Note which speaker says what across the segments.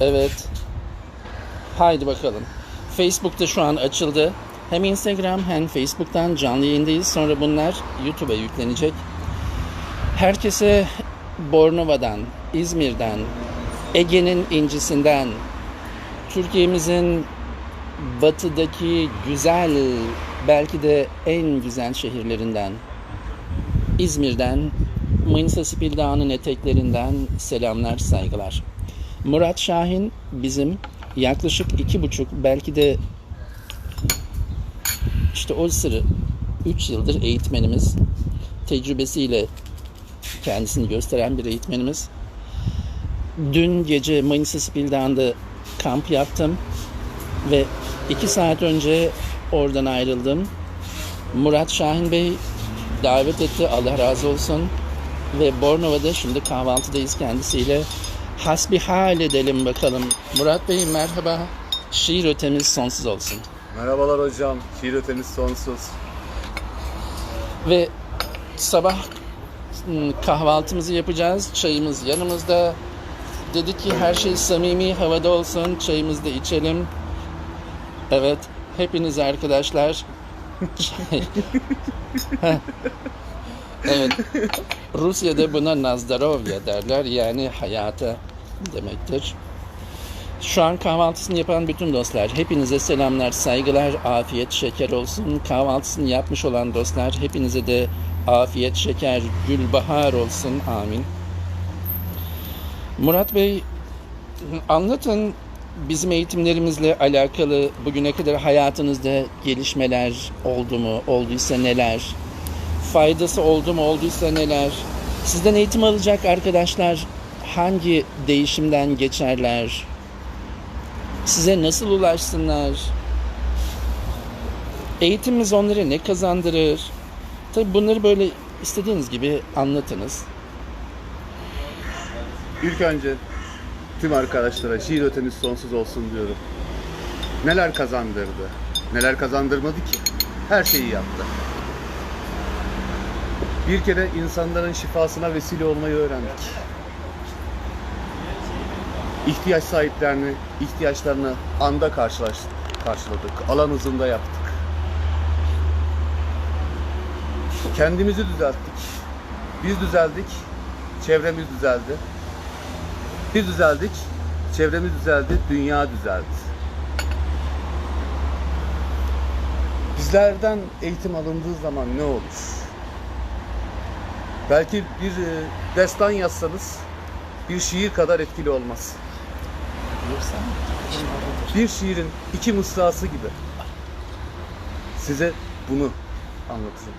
Speaker 1: Evet. Haydi bakalım. Facebook'ta şu an açıldı. Hem Instagram hem Facebook'tan canlı yayındayız. Sonra bunlar YouTube'a yüklenecek. Herkese Bornova'dan, İzmir'den, Ege'nin incisinden, Türkiye'mizin batıdaki güzel, belki de en güzel şehirlerinden, İzmir'den, Manisa Spil Dağı'nın eteklerinden selamlar, saygılar. Murat Şahin bizim yaklaşık iki buçuk belki de işte o sırı 3 yıldır eğitmenimiz tecrübesiyle kendisini gösteren bir eğitmenimiz. Dün gece Manisa Spil Dağı'nda kamp yaptım ve iki saat önce oradan ayrıldım. Murat Şahin Bey davet etti. Allah razı olsun. Ve Bornova'da şimdi kahvaltıdayız kendisiyle. Hasbihal edelim bakalım. Murat Bey merhaba. Şiir ötemiz sonsuz olsun.
Speaker 2: Merhabalar hocam. Şiir ötemiz sonsuz.
Speaker 1: Ve sabah hmm, kahvaltımızı yapacağız. Çayımız yanımızda. Dedik ki her şey samimi havada olsun. Çayımızı da içelim. Evet. Hepiniz arkadaşlar. Evet. Rusya'da buna nazdarovya derler. Yani hayata demektir. Şu an kahvaltısını yapan bütün dostlar, hepinize selamlar, saygılar, afiyet, şeker olsun. Kahvaltısını yapmış olan dostlar, hepinize de afiyet, şeker, gülbahar olsun. Amin. Murat Bey, anlatın bizim eğitimlerimizle alakalı bugüne kadar hayatınızda gelişmeler oldu mu, olduysa neler? Faydası oldu mu, olduysa neler? Sizden eğitim alacak arkadaşlar hangi değişimden geçerler? Size nasıl ulaşsınlar? Eğitimimiz onlara ne kazandırır? Tabii bunları böyle istediğiniz gibi anlatınız.
Speaker 2: İlk önce tüm arkadaşlara şiir ötemiz sonsuz olsun diyorum. Neler kazandırdı? Neler kazandırmadı ki? Her şeyi yaptı. Bir kere insanların şifasına vesile olmayı öğrendik. İhtiyaç sahiplerini, ihtiyaçlarını anda karşılaş, karşıladık. Alan hızında yaptık. Kendimizi düzelttik. Biz düzeldik, çevremiz düzeldi. Biz düzeldik, çevremiz düzeldi, dünya düzeldi. Bizlerden eğitim alındığı zaman ne olur? Belki bir e, destan yazsanız bir şiir kadar etkili olmaz. Bir şiirin iki mısrası gibi. Size bunu anlatayım.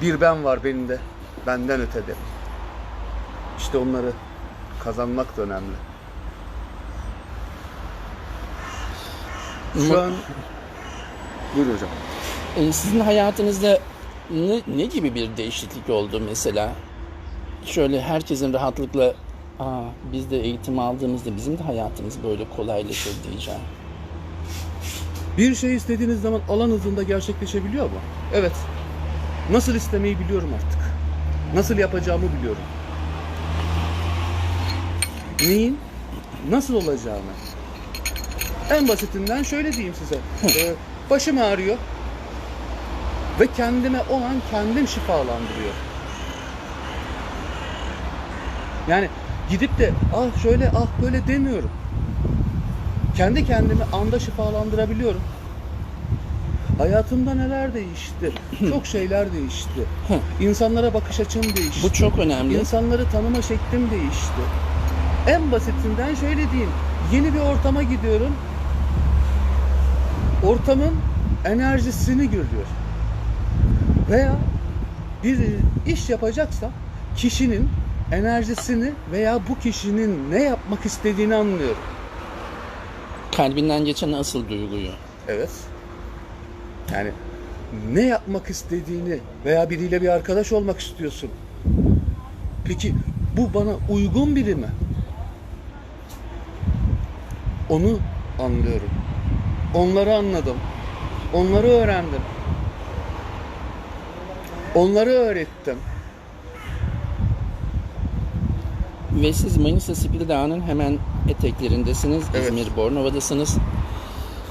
Speaker 2: Bir ben var benim de, benden ötede. İşte onları kazanmak da önemli. Şu an... Buyur hocam.
Speaker 1: Sizin hayatınızda ne, ne gibi bir değişiklik oldu mesela? Şöyle herkesin rahatlıkla Aa, biz de eğitim aldığımızda bizim de hayatımız böyle kolaylaşır diyeceğim.
Speaker 2: Bir şey istediğiniz zaman alan hızında gerçekleşebiliyor mu? Evet. Nasıl istemeyi biliyorum artık. Nasıl yapacağımı biliyorum. Neyin nasıl olacağını. En basitinden şöyle diyeyim size. Ee, başım ağrıyor. Ve kendime olan kendim şifalandırıyor. Yani gidip de ah şöyle ah böyle demiyorum. Kendi kendimi anda şifalandırabiliyorum. Hayatımda neler değişti? Çok şeyler değişti. İnsanlara bakış açım değişti.
Speaker 1: Bu çok önemli.
Speaker 2: İnsanları tanıma şeklim değişti. En basitinden şöyle diyeyim. Yeni bir ortama gidiyorum. Ortamın enerjisini görüyor. Veya bir iş yapacaksa kişinin enerjisini veya bu kişinin ne yapmak istediğini anlıyorum.
Speaker 1: Kalbinden geçen asıl duyguyu.
Speaker 2: Evet. Yani ne yapmak istediğini veya biriyle bir arkadaş olmak istiyorsun. Peki bu bana uygun biri mi? Onu anlıyorum. Onları anladım. Onları öğrendim. Onları öğrettim.
Speaker 1: Ve siz Manisa Spil Dağı'nın hemen eteklerindesiniz.
Speaker 2: Evet.
Speaker 1: İzmir Bornova'dasınız.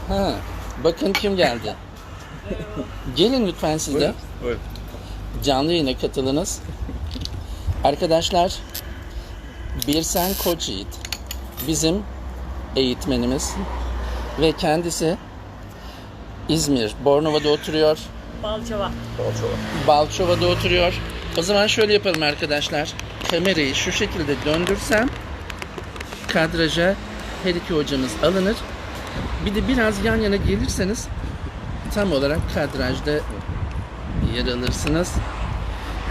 Speaker 1: Ha, bakın kim geldi. Gelin lütfen siz de.
Speaker 2: Buyurun.
Speaker 1: Canlı yayına katılınız. Arkadaşlar, Birsen Koç Yiğit bizim eğitmenimiz ve kendisi İzmir, Bornova'da oturuyor.
Speaker 3: Balçova.
Speaker 1: Balçova'da oturuyor. O zaman şöyle yapalım arkadaşlar. Kamerayı şu şekilde döndürsem kadraja her iki hocamız alınır. Bir de biraz yan yana gelirseniz tam olarak kadrajda yer alırsınız.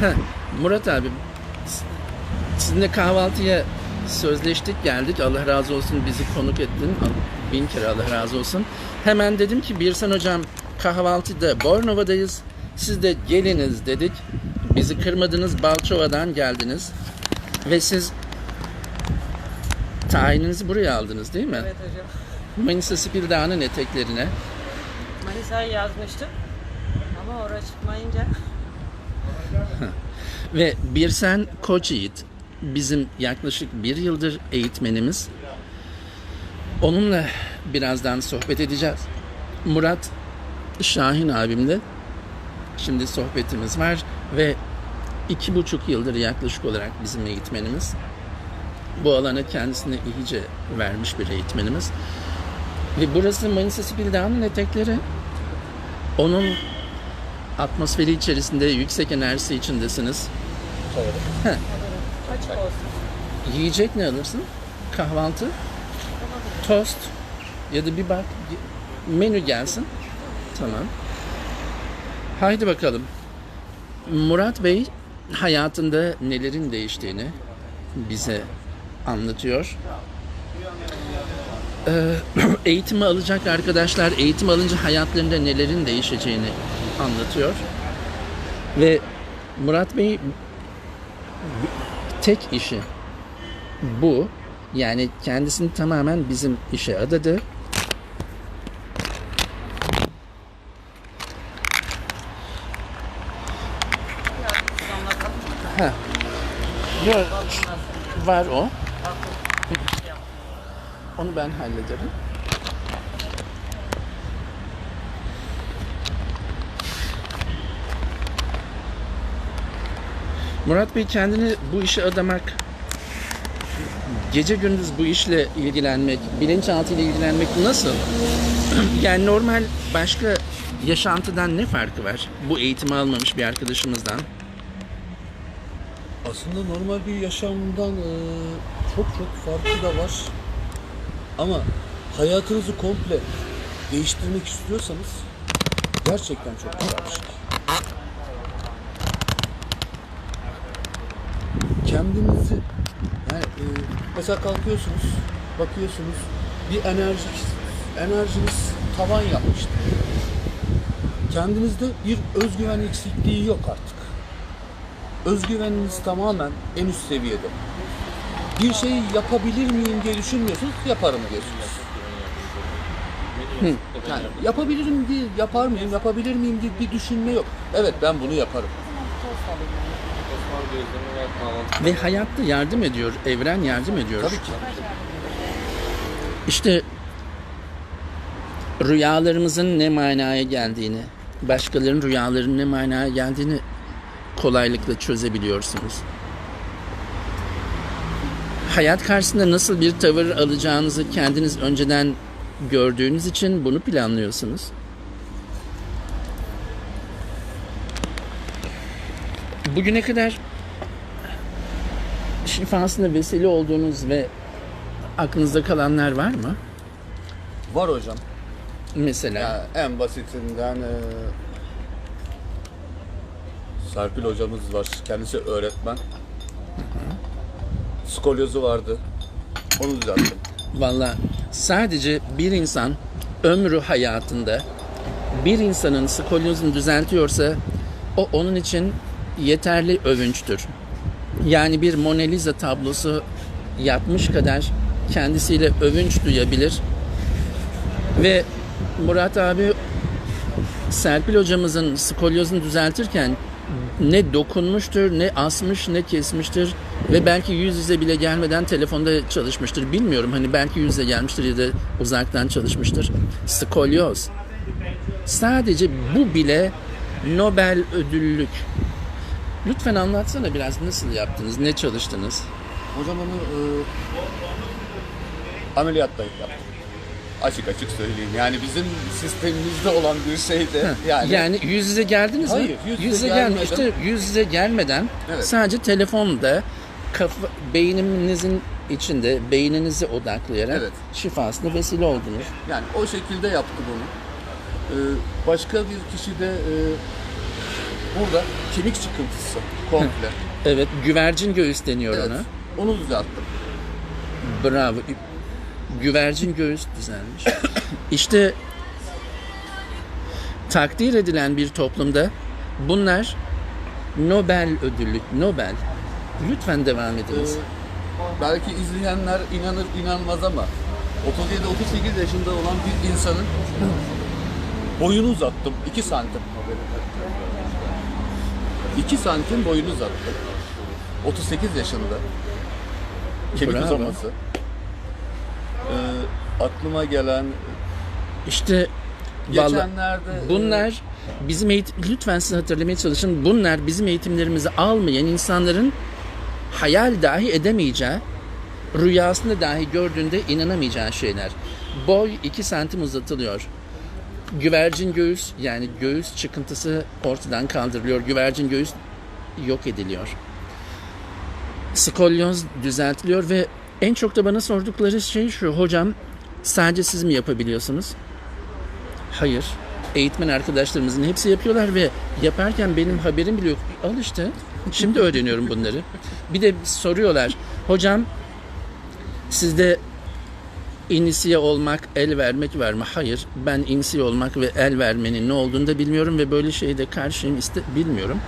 Speaker 1: Heh, Murat abi sizinle kahvaltıya sözleştik geldik. Allah razı olsun bizi konuk ettin. Bin kere Allah razı olsun. Hemen dedim ki Birsen hocam kahvaltıda Bornova'dayız. Siz de geliniz dedik. Bizi kırmadınız. Balçova'dan geldiniz. Ve siz tayininizi buraya aldınız değil mi?
Speaker 3: Evet hocam.
Speaker 1: Manisa Spil Dağı'nın eteklerine.
Speaker 3: Manisa'yı yazmıştım. Ama oraya çıkmayınca
Speaker 1: Ve Birsen Koç Yiğit bizim yaklaşık bir yıldır eğitmenimiz. Onunla birazdan sohbet edeceğiz. Murat Şahin abimle şimdi sohbetimiz var ve iki buçuk yıldır yaklaşık olarak bizim eğitmenimiz. Bu alana kendisine iyice vermiş bir eğitmenimiz. Ve burası Manisa Spil Dağı'nın etekleri. Onun atmosferi içerisinde yüksek enerjisi içindesiniz.
Speaker 3: açık olsun.
Speaker 1: Yiyecek ne alırsın? Kahvaltı, tost ya da bir bak menü gelsin. Tamam. Haydi bakalım. Murat Bey hayatında nelerin değiştiğini bize anlatıyor. Ee, eğitimi alacak arkadaşlar eğitim alınca hayatlarında nelerin değişeceğini anlatıyor. Ve Murat Bey tek işi bu. Yani kendisini tamamen bizim işe adadı.
Speaker 3: Biraz anlatalım.
Speaker 1: Ha. Yok, var o. Onu ben hallederim. Murat Bey kendini bu işe adamak, gece gündüz bu işle ilgilenmek, bilinçaltıyla ilgilenmek nasıl? yani normal başka yaşantıdan ne farkı var? Bu eğitimi almamış bir arkadaşımızdan.
Speaker 2: Aslında normal bir yaşamdan çok çok farkı da var. Ama hayatınızı komple değiştirmek istiyorsanız gerçekten çok güzel bir şey. Kendinizi yani mesela kalkıyorsunuz, bakıyorsunuz bir enerji enerjiniz tavan yapmıştı. Kendinizde bir özgüven eksikliği yok artık özgüveniniz tamamen en üst seviyede. Bir şeyi yapabilir miyim diye düşünmüyorsunuz, yaparım diyorsunuz. Yani yapabilirim diye, yapar mıyım, yapabilir miyim diye bir düşünme yok. Evet ben bunu yaparım.
Speaker 1: Ve hayatta yardım ediyor, evren yardım ediyor.
Speaker 2: Tabii ki.
Speaker 1: İşte rüyalarımızın ne manaya geldiğini, başkalarının rüyalarının ne manaya geldiğini kolaylıkla çözebiliyorsunuz. Hayat karşısında nasıl bir tavır alacağınızı kendiniz önceden gördüğünüz için bunu planlıyorsunuz. Bugüne kadar şifasına vesile olduğunuz ve aklınızda kalanlar var mı?
Speaker 2: Var hocam.
Speaker 1: Mesela
Speaker 2: Ya en basitinden e, Serpil hocamız var. Kendisi öğretmen. Skolyozu vardı. Onu düzelttim.
Speaker 1: Valla sadece bir insan ömrü hayatında bir insanın skolyozunu düzeltiyorsa o onun için yeterli övünçtür. Yani bir Mona Lisa tablosu yapmış kadar kendisiyle övünç duyabilir. Ve Murat abi Serpil hocamızın skolyozunu düzeltirken ne dokunmuştur, ne asmış, ne kesmiştir ve belki yüz yüze bile gelmeden telefonda çalışmıştır. Bilmiyorum hani belki yüz yüze gelmiştir ya da uzaktan çalışmıştır. Skolyoz. Sadece bu bile Nobel ödüllük. Lütfen anlatsana biraz nasıl yaptınız, ne çalıştınız?
Speaker 2: Hocam onu e, ameliyatta yaptım. Açık açık söyleyeyim. Yani bizim sistemimizde olan bir şeydi. Yani,
Speaker 1: Yani yüz yüze geldiniz
Speaker 2: Hayır,
Speaker 1: mi?
Speaker 2: yüz yüze
Speaker 1: gelme-
Speaker 2: gelmedim.
Speaker 1: İşte yüz yüze gelmeden
Speaker 2: Evet.
Speaker 1: sadece telefonda kafa, beyninizin içinde beyninizi odaklayarak
Speaker 2: Evet.
Speaker 1: şifasına vesile oldunuz.
Speaker 2: yani o şekilde yaptı bunu. E, başka bir kişi de e, burada kemik çıkıntısı komple.
Speaker 1: Evet, güvercin göğüs deniyor
Speaker 2: evet.
Speaker 1: ona.
Speaker 2: Onu düzelttim.
Speaker 1: Bravo. Güvercin göğüs düzelmiş. işte takdir edilen bir toplumda bunlar Nobel ödüllük, Nobel. Lütfen devam ediniz.
Speaker 2: belki izleyenler inanır inanmaz ama 37-38 yaşında olan bir insanın boyunu uzattım. 2 santim. 2 santim boyunu uzattım. 38 yaşında. Kemik
Speaker 1: Bravo.
Speaker 2: uzaması. Ee, aklıma gelen
Speaker 1: İşte
Speaker 2: geçenlerde e,
Speaker 1: bunlar bizim eğitim lütfen siz hatırlamaya çalışın. Bunlar bizim eğitimlerimizi almayan insanların hayal dahi edemeyeceği, rüyasında dahi gördüğünde inanamayacağı şeyler. Boy 2 santim uzatılıyor. Güvercin göğüs yani göğüs çıkıntısı ortadan kaldırılıyor. Güvercin göğüs yok ediliyor. Skolyoz düzeltiliyor ve en çok da bana sordukları şey şu. Hocam sadece siz mi yapabiliyorsunuz? Hayır. Eğitmen arkadaşlarımızın hepsi yapıyorlar ve yaparken benim haberim bile yok. Al işte. Şimdi öğreniyorum bunları. Bir de soruyorlar. Hocam sizde inisiye olmak, el vermek var mı? Hayır. Ben inisiye olmak ve el vermenin ne olduğunu da bilmiyorum ve böyle şeye de karşıyım iste bilmiyorum.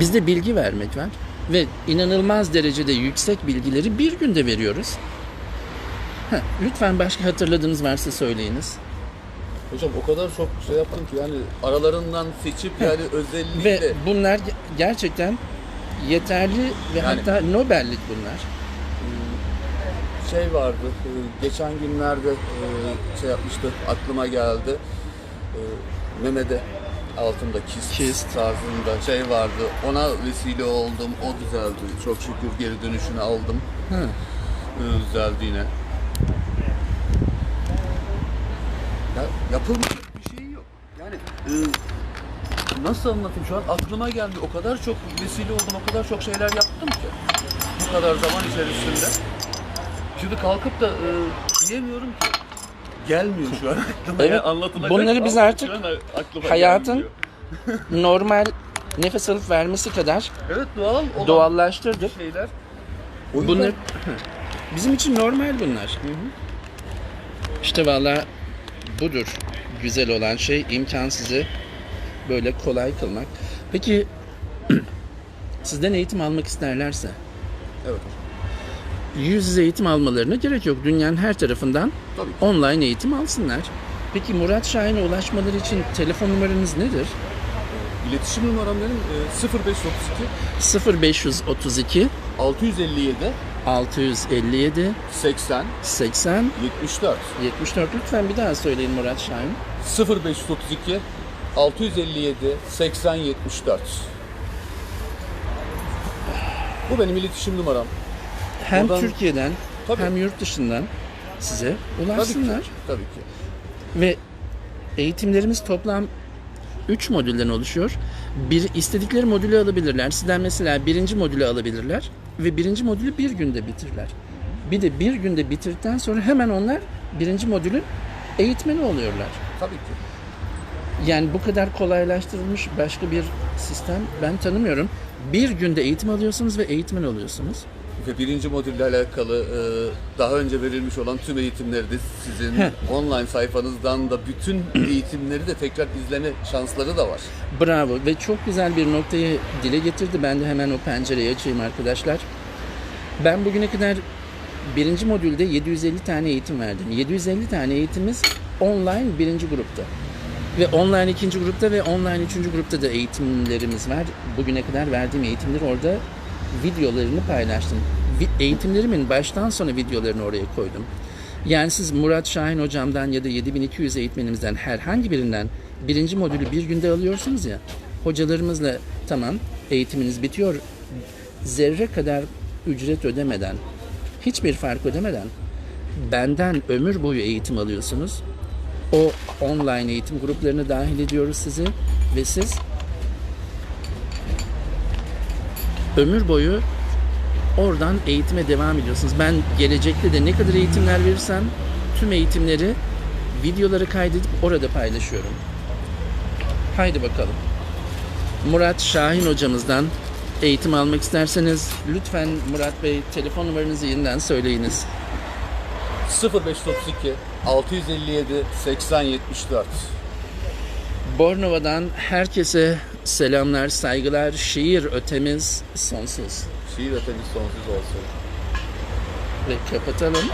Speaker 1: Bizde bilgi vermek var ve inanılmaz derecede yüksek bilgileri bir günde veriyoruz. Heh, lütfen başka hatırladığınız varsa söyleyiniz.
Speaker 2: hocam o kadar çok şey yaptım ki yani aralarından seçip yani özellikle
Speaker 1: Ve bunlar ge- gerçekten yeterli ve
Speaker 2: Yani-
Speaker 1: hatta Nobel'lik bunlar.
Speaker 2: şey vardı. e, Geçen günlerde e, şey yapmıştı. Aklıma geldi. E, Mehmet'e altında kist,
Speaker 1: Kist.
Speaker 2: tarzında şey vardı. Ona vesile oldum. O düzeldi. Çok şükür geri dönüşünü aldım.
Speaker 1: Hı.
Speaker 2: E, Düzeldi yine. Ya yapılmayacak bir şey yok. Yani e, nasıl anlatayım şu an aklıma geldi. O kadar çok vesile oldum. O kadar çok şeyler yaptım ki. Bu kadar zaman içerisinde. Şimdi kalkıp da e, diyemiyorum ki. Gelmiyor şu an aklıma.
Speaker 1: Evet,
Speaker 2: anlatılacak
Speaker 1: bunları biz artık hayatın. Normal nefes alıp vermesi kadar
Speaker 2: Evet doğal olan
Speaker 1: doğallaştırdık.
Speaker 2: şeyler. O yüzden-
Speaker 1: Bunlar bizim için normal bunlar. İşte valla budur güzel olan şey imkansızı böyle kolay kılmak. Peki sizden eğitim almak isterlerse
Speaker 2: Evet.
Speaker 1: Yüz yüze eğitim almalarına gerek yok. Dünyanın her tarafından online eğitim alsınlar. Peki Murat Şahin'e ulaşmaları için telefon numaranız nedir?
Speaker 2: İletişim numaram benim e, 0532
Speaker 1: 0532
Speaker 2: 657
Speaker 1: 657
Speaker 2: 80
Speaker 1: 80
Speaker 2: 74
Speaker 1: 74 lütfen bir daha söyleyin Murat Şahin.
Speaker 2: 0532 657 80 74 Bu benim iletişim numaram.
Speaker 1: Hem
Speaker 2: Buradan-
Speaker 1: Türkiye'den
Speaker 2: Tabii.
Speaker 1: hem yurt dışından size
Speaker 2: Tabii ki.
Speaker 1: ulaşsınlar.
Speaker 2: Tabii ki.
Speaker 1: Ve eğitimlerimiz toplam 3 modülden oluşuyor. Bir istedikleri modülü alabilirler. Sizden mesela birinci modülü alabilirler ve birinci modülü bir günde bitirirler. Bir de bir günde bitirdikten sonra hemen onlar birinci modülün eğitmeni oluyorlar.
Speaker 2: Tabii ki.
Speaker 1: Yani bu kadar kolaylaştırılmış başka bir sistem ben tanımıyorum. Bir günde eğitim alıyorsunuz ve eğitmen oluyorsunuz.
Speaker 2: Ve birinci modülle alakalı e, daha önce verilmiş olan tüm eğitimleri de sizin online sayfanızdan da bütün eğitimleri de tekrar izleme şansları da var.
Speaker 1: Bravo ve çok güzel bir noktayı dile getirdi. Ben de hemen o pencereyi açayım arkadaşlar. Ben bugüne kadar birinci modülde 750 tane eğitim verdim. 750 tane eğitimimiz online birinci grupta. Ve online ikinci grupta ve online üçüncü grupta da eğitimlerimiz var. Bugüne kadar verdiğim eğitimleri orada videolarını paylaştım. Eğitimlerimin baştan sona videolarını oraya koydum. Yani siz Murat Şahin hocamdan ya da 7200 eğitmenimizden herhangi birinden birinci modülü bir günde alıyorsunuz ya. Hocalarımızla tamam eğitiminiz bitiyor. Zerre kadar ücret ödemeden, hiçbir fark ödemeden benden ömür boyu eğitim alıyorsunuz. O online eğitim gruplarına dahil ediyoruz sizi ve siz ömür boyu oradan eğitime devam ediyorsunuz. Ben gelecekte de ne kadar eğitimler verirsem tüm eğitimleri videoları kaydedip orada paylaşıyorum. Haydi bakalım. Murat Şahin hocamızdan eğitim almak isterseniz lütfen Murat Bey telefon numaranızı yeniden söyleyiniz.
Speaker 2: 0532 657 80 74
Speaker 1: Bornova'dan herkese selamlar, saygılar. Şiir ötemiz sonsuz.
Speaker 2: Şiir ötemiz sonsuz olsun.
Speaker 1: Ve kapatalım.